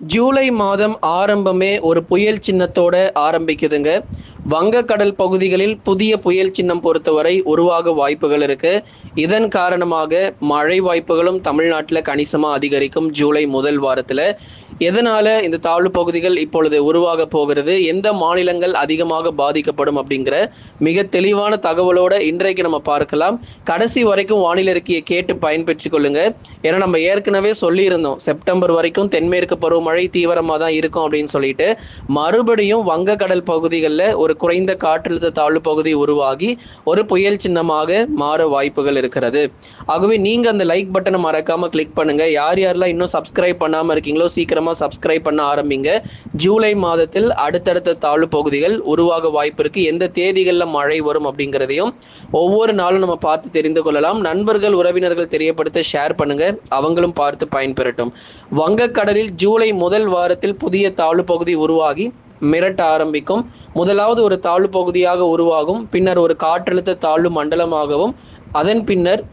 ஜூலை மாதம் ஆரம்பமே ஒரு புயல் சின்னத்தோட ஆரம்பிக்குதுங்க. வங்கக்கடல் பகுதிகளில் புதிய புயல் சின்னம் பொறுத்தவரை உருவாக வாய்ப்புகள் இருக்கு. இதன் காரணமாக மழை வாய்ப்புகளும் தமிழ்நாட்டில் கணிசமாக அதிகரிக்கும் ஜூலை முதல் வாரத்தில். எதனால இந்த தாழ்வு பகுதிகள் இப்பொழுது உருவாக போகிறது? எந்த மாநிலங்கள் அதிகமாக பாதிக்கப்படும் அப்படிங்கிற மிக தெளிவான தகவலோட இன்றைக்கு நம்ம பார்க்கலாம். கடைசி வரைக்கும் வானிலை அறிக்கையை கேட்டு பயன்பெற்று கொள்ளுங்க. ஏன்னா நம்ம ஏற்கனவே சொல்லியிருந்தோம். செப்டம்பர் வரைக்கும் தென்மேற்கு பருவமழை தீவிரமாக தான் இருக்கும் அப்படின்னு சொல்லிட்டு மறுபடியும் வங்கக்கடல் பகுதிகளில் ஒரு குறைந்த காற்றழுத்த தாழ்வு பகுதி உருவாகி ஒரு புயல் சின்னமாக மாற வாய்ப்புகள் இருக்கிறது. ஆகவே நீங்க அந்த லைக் பட்டனை மறக்காம கிளிக் பண்ணுங்க. யார் யாரெல்லாம் இன்னும் சப்ஸ்கிரைப் பண்ணாம இருக்கீங்களோ சீக்கிரம் சப்ஸ்கிரைப் பண்ண ஆரம்பிங்க. ஜூலை மாதத்தில் அடுத்தடுத்த தாழ்வு பகுதிகள் உருவாக வாய்ப்பு இருக்கு. எந்த தேதிகளில் மழை வரும் அப்படிங்கிறதையும் ஒவ்வொரு நாளும் நம்ம பார்த்து தெரிந்து கொள்ளலாம். நண்பர்கள் உறவினர்கள் தெரியப்படுத்த ஷேர் பண்ணுங்க. அவங்களும் பார்த்து பயன்பெறட்டும். வங்கக்கடலில் ஜூலை முதல் வாரத்தில் புதிய தாழ்வு பகுதி உருவாகி மிரட்ட ஆரம்பிக்கும். முதலாவது ஒரு தாழ்வு பகுதியாக உருவாகும். பின்னர் ஒரு காற்றழுத்த தாழ்வு மண்டலமாகவும் அதன் பின்னர்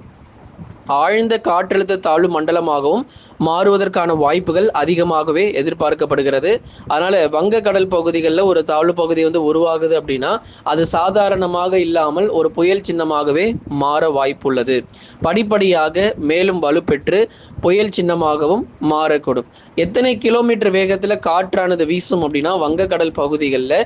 ஆழ்ந்த காற்றழுத்த தாழ்வு மண்டலமாகவும் மாறுவதற்கான வாய்ப்புகள் அதிகமாகவே எதிர்பார்க்கப்படுகிறது. அதனால வங்கக்கடல் பகுதிகளில் ஒரு தாழ்வு பகுதி வந்து உருவாகுது அப்படின்னா அது சாதாரணமாக இல்லாமல் ஒரு புயல் சின்னமாகவே மாற வாய்ப்புள்ளது. படிப்படியாக மேலும் வலுப்பெற்று புயல் சின்னமாகவும் மாறக்கூடும். எத்தனை கிலோமீட்டர் வேகத்தில் காற்றானது வீசும் அப்படின்னா வங்கக்கடல் பகுதிகளில்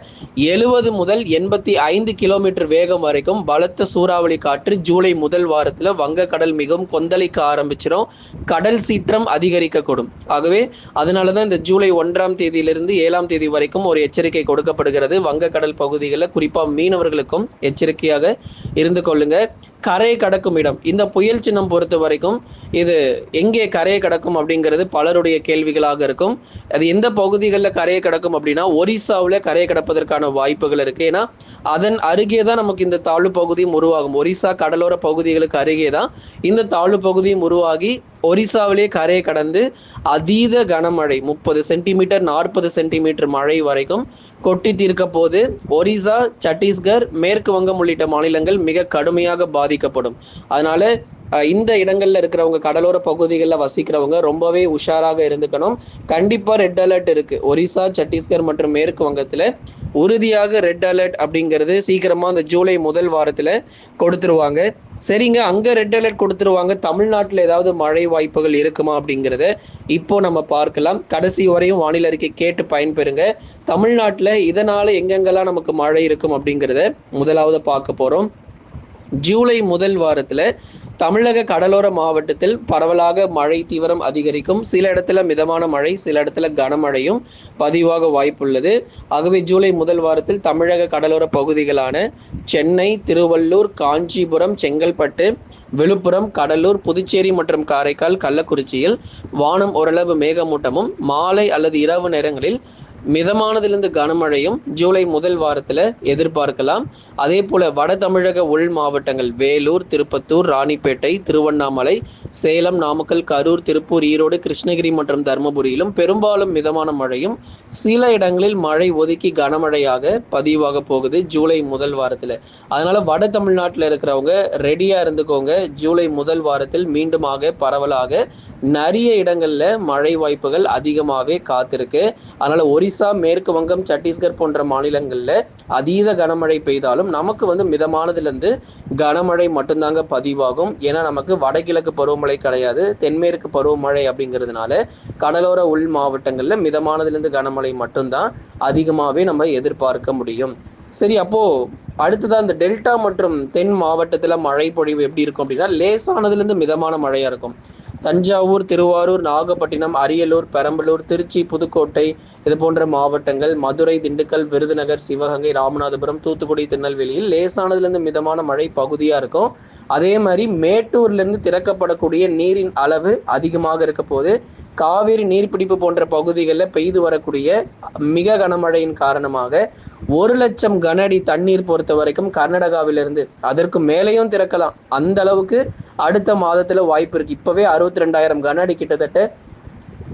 எழுபது முதல் எண்பத்தி ஐந்து கிலோமீட்டர் வேகம் வரைக்கும் பலத்த சூறாவளி காற்று ஜூலை முதல் வாரத்தில் வங்கக்கடல் மிகவும் கொந்தளிக்க ஆரம்பிச்சிடும் கடல் சீற்றம் அதிகரிக்கக்கூடும். ஆகவே அதனால தான் இந்த ஜூலை ஒன்றாம் தேதியிலிருந்து ஏழாம் தேதி வரைக்கும் ஒரு எச்சரிக்கை கொடுக்கப்படுகிறது. வங்கக்கடல் பகுதிகளில் குறிப்பாக மீனவர்களுக்கும் எச்சரிக்கையாக இருந்து கொள்ளுங்க. கரையை கடக்கும் இடம். இந்த புயல் சின்னம் பொறுத்த வரைக்கும் இது எங்கே கரையை கடக்கும் அப்படிங்கிறது பலருடைய கேள்விகளாக இருக்கும். அது எந்த பகுதிகளில் கரையை கடக்கும் அப்படின்னா ஒரிசாவில் கரையை கடப்பதற்கான வாய்ப்புகள் இருக்கு. ஏன்னா அதன் அருகே தான் நமக்கு இந்த தாழ்வு பகுதியும் உருவாகும். ஒரிசா கடலோர பகுதிகளுக்கு அருகே தான் இந்த தாழ்வு பகுதியும் உருவாகி ஒரிசாவிலே கரையை கடந்து அதீத கனமழை முப்பது சென்டிமீட்டர் நாற்பது சென்டிமீட்டர் மழை வரைக்கும் கொட்டி தீர்க்க போது ஒரிசா சத்தீஸ்கர் மேற்கு வங்கம் உள்ளிட்ட மாநிலங்கள் மிக கடுமையாக பாதிக்கப்படும். அதனால இந்த இடங்கள்ல இருக்கிறவங்க கடலோர பகுதிகளில் வசிக்கிறவங்க ரொம்பவே உஷாராக இருந்துக்கணும். கண்டிப்பா ரெட் அலர்ட் இருக்கு. ஒரிசா சத்தீஸ்கர் மற்றும் மேற்கு வங்கத்துல உறுதியாக ரெட் அலர்ட் அப்படிங்கிறது சீக்கிரமா அந்த ஜூலை முதல் வாரத்துல கொடுத்துருவாங்க. சரிங்க அங்க ரெட் அலர்ட் கொடுத்துருவாங்க. தமிழ்நாட்டில் ஏதாவது மழை வாய்ப்புகள் இருக்குமா அப்படிங்கிறத இப்போ நம்ம பார்க்கலாம். கடைசி வரையும் வானிலை அறிக்கை கேட்டு பயன்பெறுங்க. தமிழ்நாட்டில் இதனால எங்கெங்கெல்லாம் நமக்கு மழை இருக்கும் அப்படிங்கிறத முதலாவது பார்க்க போறோம். ஜூலை முதல் வாரத்துல தமிழக கடலோர மாவட்டத்தில் பரவலாக மழை தீவிரம் அதிகரிக்கும். சில இடத்துல மிதமான மழை சில இடத்துல கனமழையும் பதிவாக வாய்ப்புள்ளது. ஆகவே ஜூலை முதல் வாரத்தில் தமிழக கடலோர பகுதிகளான சென்னை திருவள்ளூர் காஞ்சிபுரம் செங்கல்பட்டு விழுப்புரம் கடலூர் புதுச்சேரி மற்றும் காரைக்கால் கள்ளக்குறிச்சியில் வானம் ஓரளவு மேகமூட்டமும் மாலை அல்லது இரவு நேரங்களில் மிதமானதிலிருந்து கனமழையும் ஜூலை முதல் வாரத்தில் எதிர்பார்க்கலாம். அதே போல வட தமிழக உள் மாவட்டங்கள் வேலூர் திருப்பத்தூர் ராணிப்பேட்டை திருவண்ணாமலை சேலம் நாமக்கல் கரூர் திருப்பூர் ஈரோடு கிருஷ்ணகிரி மற்றும் தருமபுரியிலும் பெரும்பாலும் மிதமான மழையும் சில இடங்களில் மழை ஒதுக்கி கனமழையாக பதிவாக போகுது ஜூலை முதல் வாரத்தில். அதனால வட தமிழ்நாட்டில் இருக்கிறவங்க ரெடியாக இருந்துக்கோங்க. ஜூலை முதல் வாரத்தில் மீண்டுமாக பரவலாக நிறைய இடங்களில் மழை வாய்ப்புகள் அதிகமாகவே காத்திருக்கு. அதனால ஒடிசா மேற்கு வங்கம் சத்தீஸ்கர் போன்ற மாநிலங்களில் அதீத கனமழை பெய்தாலும் நமக்கு வந்து மிதமானதுலேருந்து கனமழை மட்டும்தாங்க பதிவாகும். ஏன்னா நமக்கு வடகிழக்கு பருவமழை கிடையாது தென்மேற்கு பருவமழை அப்படிங்கிறதுனால கடலோர உள் மாவட்டங்களில் மிதமானதுலேருந்து கனமழை மட்டும்தான் அதிகமாகவே நம்ம எதிர்பார்க்க முடியும். சரி அப்போ அடுத்ததாக இந்த டெல்டா மற்றும் தென் மாவட்டத்தில் மழை பொழிவு எப்படி இருக்கும் அப்படின்னா லேசானதுலேருந்து மிதமான மழையாக இருக்கும். தஞ்சாவூர் திருவாரூர் நாகப்பட்டினம் அரியலூர் பெரம்பலூர் திருச்சி புதுக்கோட்டை இது போன்ற மாவட்டங்கள் மதுரை திண்டுக்கல் விருதுநகர் சிவகங்கை ராமநாதபுரம் தூத்துக்குடி திருநெல்வேலியில் லேசானதுலேருந்து மிதமான மழை பகுதியாக இருக்கும். அதே மாதிரி மேட்டூர்லேருந்து திறக்கப்படக்கூடிய நீரின் அளவு அதிகமாக இருக்க போது காவிரி நீர்பிடிப்பு போன்ற பகுதிகளில் பெய்து வரக்கூடிய மிக கனமழையின் காரணமாக ஒரு லட்சம் கன அடி தண்ணீர் பொறுத்த வரைக்கும் கர்நாடகாவிலிருந்து அதற்கு மேலேயும் திறக்கலாம். அந்த அளவுக்கு அடுத்த மாதத்துல வாய்ப்பு இருக்கு. இப்பவே அறுபத்தி ரெண்டாயிரம் கன அடி கிட்டத்தட்ட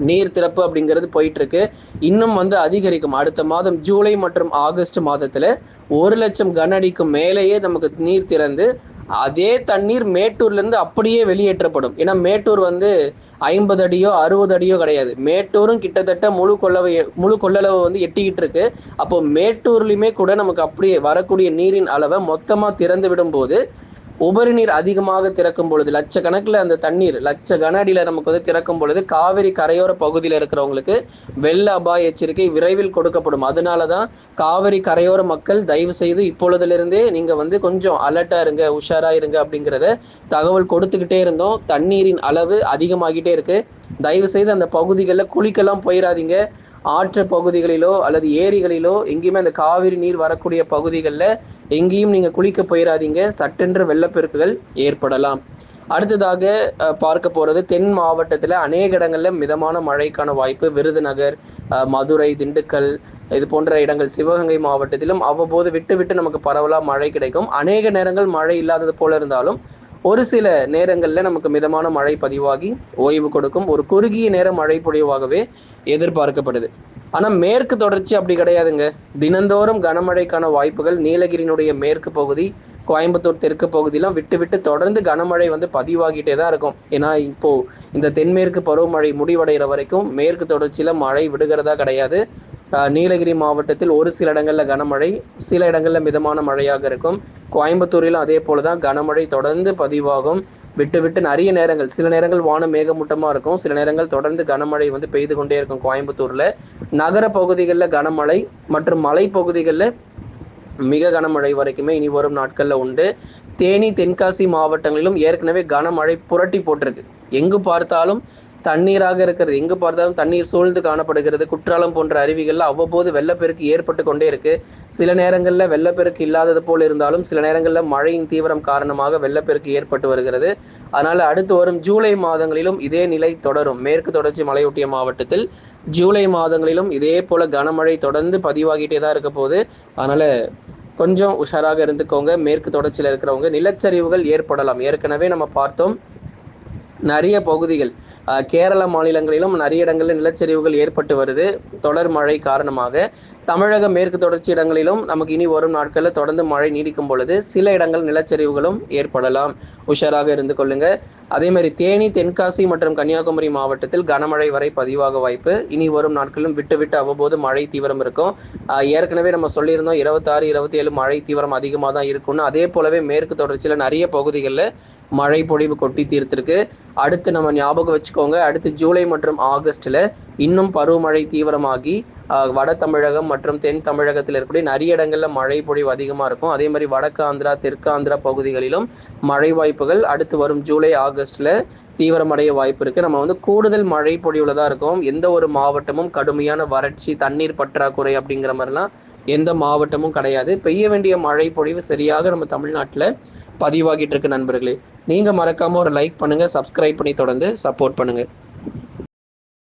நீர் திறப்பு அப்படிங்கிறது போயிட்டு இருக்கு இன்னும் வந்து அதிகரிக்கும். அடுத்த மாதம் ஜூலை மற்றும் ஆகஸ்ட் மாதத்துல ஒரு லட்சம் கன அடிக்கு மேலேயே நமக்கு நீர் திறந்து அதே தண்ணீர் மேட்டூர்லேருந்து அப்படியே வெளியேற்றப்படும். ஏன்னா மேட்டூர் வந்து ஐம்பது அடியோ அறுபது அடியோ கிடையாது. மேட்டூரும் கிட்டத்தட்ட முழு கொள்ளவை முழு கொள்ளளவு வந்து எட்டிக்கிட்டு இருக்கு அப்போ மேட்டூர்லையுமே கூட நமக்கு அப்படியே வரக்கூடிய நீரின் அளவை மொத்தமாக திறந்து விடும்போது உபரி நீர் அதிகமாக திறக்கும் பொழுது லட்சக்கணக்கில் அந்த தண்ணீர் லட்ச கன அடியில் நமக்கு வந்து திறக்கும் பொழுது காவிரி கரையோர பகுதியில் இருக்கிறவங்களுக்கு வெள்ள அபாய எச்சரிக்கை விரைவில் கொடுக்கப்படும். அதனால தான் காவிரி கரையோர மக்கள் தயவு செய்து இப்பொழுதுலேருந்தே நீங்கள் வந்து கொஞ்சம் அலர்ட்டாக இருங்க உஷாராக இருங்க அப்படிங்கிறத தகவல் கொடுத்துக்கிட்டே இருந்தோம். தண்ணீரின் அளவு அதிகமாகிட்டே இருக்குது தயவு செய்து அந்த பகுதிகளில் குளிக்கெல்லாம் போயிடாதீங்க ஆற்று பகுதிகளிலோ அல்லது ஏரிகளிலோ எங்கேயுமே அந்த காவிரி நீர் வரக்கூடிய பகுதிகளில் எங்கேயும் நீங்கள் குளிக்க போயிடாதீங்க சட்டென்று வெள்ளப்பெருக்குகள் ஏற்படலாம். அடுத்ததாக பார்க்க போகிறது தென் மாவட்டத்தில் அநேக இடங்களில் மிதமான மழைக்கான வாய்ப்பு. விருதுநகர் மதுரை திண்டுக்கல் இது போன்ற இடங்கள் சிவகங்கை மாவட்டத்திலும் அவ்வப்போது விட்டு விட்டு நமக்கு பரவலாக மழை கிடைக்கும். அநேக நேரங்கள் மழை இல்லாதது போல இருந்தாலும் ஒரு சில நேரங்களில் நமக்கு மிதமான மழை பதிவாகி ஓய்வு கொடுக்கும். ஒரு குறுகிய நேர மழை பொழிவாகவே எதிர்பார்க்கப்படுது. ஆனால் மேற்கு தொடர்ச்சி அப்படி கிடையாதுங்க. தினந்தோறும் கனமழைக்கான வாய்ப்புகள் நீலகிரியினுடைய மேற்கு பகுதி கோயம்புத்தூர் தெற்கு பகுதியெலாம் விட்டு விட்டு தொடர்ந்து கனமழை வந்து பதிவாகிட்டே தான் இருக்கும். ஏன்னா இப்போ இந்த தென்மேற்கு பருவமழை முடிவடைகிற வரைக்கும் மேற்கு தொடர்ச்சியில் மழை விடுகிறதா கிடையாது. நீலகிரி மாவட்டத்தில் ஒரு சில இடங்களில் கனமழை சில இடங்களில் மிதமான மழையாக இருக்கும். கோயம்புத்தூரிலும் அதே போல தான் கனமழை தொடர்ந்து பதிவாகும். விட்டு விட்டு நிறைய நேரங்கள் சில நேரங்கள் வானம் மேகமூட்டமாக இருக்கும். சில நேரங்கள் தொடர்ந்து கனமழை வந்து பெய்து கொண்டே இருக்கும் கோயம்புத்தூரில். நகர பகுதிகளில் கனமழை மற்றும் மலை பகுதிகளில் மிக கனமழை வரைக்குமே இனி வரும் நாட்களில் உண்டு. தேனி தென்காசி மாவட்டங்களிலும் ஏற்கனவே கனமழை புரட்டி போட்டிருக்கு. எங்கு பார்த்தாலும் தண்ணீராக இருக்கிறது. எங்கு பார்த்தாலும் தண்ணீர் சூழ்ந்து காணப்படுகிறது. குற்றாலம் போன்ற அருவிகளில் அவ்வப்போது வெள்ளப்பெருக்கு ஏற்பட்டு கொண்டே இருக்கு. சில நேரங்களில் வெள்ளப்பெருக்கு இல்லாதது போல் இருந்தாலும் சில நேரங்களில் மழையின் தீவிரம் காரணமாக வெள்ளப்பெருக்கு ஏற்பட்டு வருகிறது. அதனால் அடுத்து வரும் ஜூலை மாதங்களிலும் இதே நிலை தொடரும். மேற்கு தொடர்ச்சி மலையொட்டிய மாவட்டத்தில் ஜூலை மாதங்களிலும் இதே போல கனமழை தொடர்ந்து பதிவாகிட்டே தான் இருக்க போது அதனால் கொஞ்சம் உஷாராக இருந்துக்கோங்க. மேற்கு தொடர்ச்சியில் இருக்கிறவங்க நிலச்சரிவுகள் ஏற்படலாம். ஏற்கனவே நம்ம பார்த்தோம். நிறைய பகுதிகள் கேரள மாநிலங்களிலும் நிறைய இடங்களில் நிலச்சரிவுகள் ஏற்பட்டு வருது. தொடர் மழை காரணமாக தமிழக மேற்கு தொடர்ச்சி இடங்களிலும் நமக்கு இனி வரும் நாட்களில் தொடர்ந்து மழை நீடிக்கும் பொழுது சில இடங்கள் நிலச்சரிவுகளும் ஏற்படலாம். உஷாராக இருந்து கொள்ளுங்க. அதே மாதிரி தேனி தென்காசி மற்றும் கன்னியாகுமரி மாவட்டத்தில் கனமழை வரை பதிவாக வாய்ப்பு. இனி வரும் நாட்களிலும் விட்டு விட்டு அவ்வப்போது மழை தீவிரம் இருக்கும். ஏற்கனவே நம்ம சொல்லியிருந்தோம் இருபத்தாறு இருபத்தி ஏழு மழை தீவிரம் அதிகமாக தான் இருக்கும்னு. அதே போலவே மேற்கு தொடர்ச்சியில் நிறைய பகுதிகளில் மழை பொழிவு கொட்டி தீர்த்திருக்கு. அடுத்து நம்ம ஞாபகம் வச்சுக்கோங்க அடுத்து ஜூலை மற்றும் ஆகஸ்டில் இன்னும் பருவமழை தீவிரமாகி வட தமிழகம் மற்றும் தென் தமிழகத்தில் இருக்கக்கூடிய நிறைய இடங்களில் மழை பொழிவு அதிகமாக இருக்கும். அதே மாதிரி வடக்கு ஆந்திரா தெற்கு ஆந்திரா பகுதிகளிலும் மழை வாய்ப்புகள் அடுத்து வரும் ஜூலை ஆகஸ்டில் தீவிரமடைய வாய்ப்பு இருக்குது நம்ம வந்து கூடுதல் மழை பொழிவில் தான் இருக்கும். எந்த ஒரு மாவட்டமும் கடுமையான வறட்சி தண்ணீர் பற்றாக்குறை அப்படிங்கிற மாதிரிலாம் எந்த மாவட்டமும் கிடையாது. பெய்ய வேண்டிய மழை பொழிவு சரியாக நம்ம தமிழ்நாட்டில் பதிவாகிட்டு இருக்கு நண்பர்களே. நீங்கள் மறக்காமல் ஒரு லைக் பண்ணுங்கள் சப்ஸ்கிரைப் பண்ணி தொடர்ந்து சப்போர்ட் பண்ணுங்கள்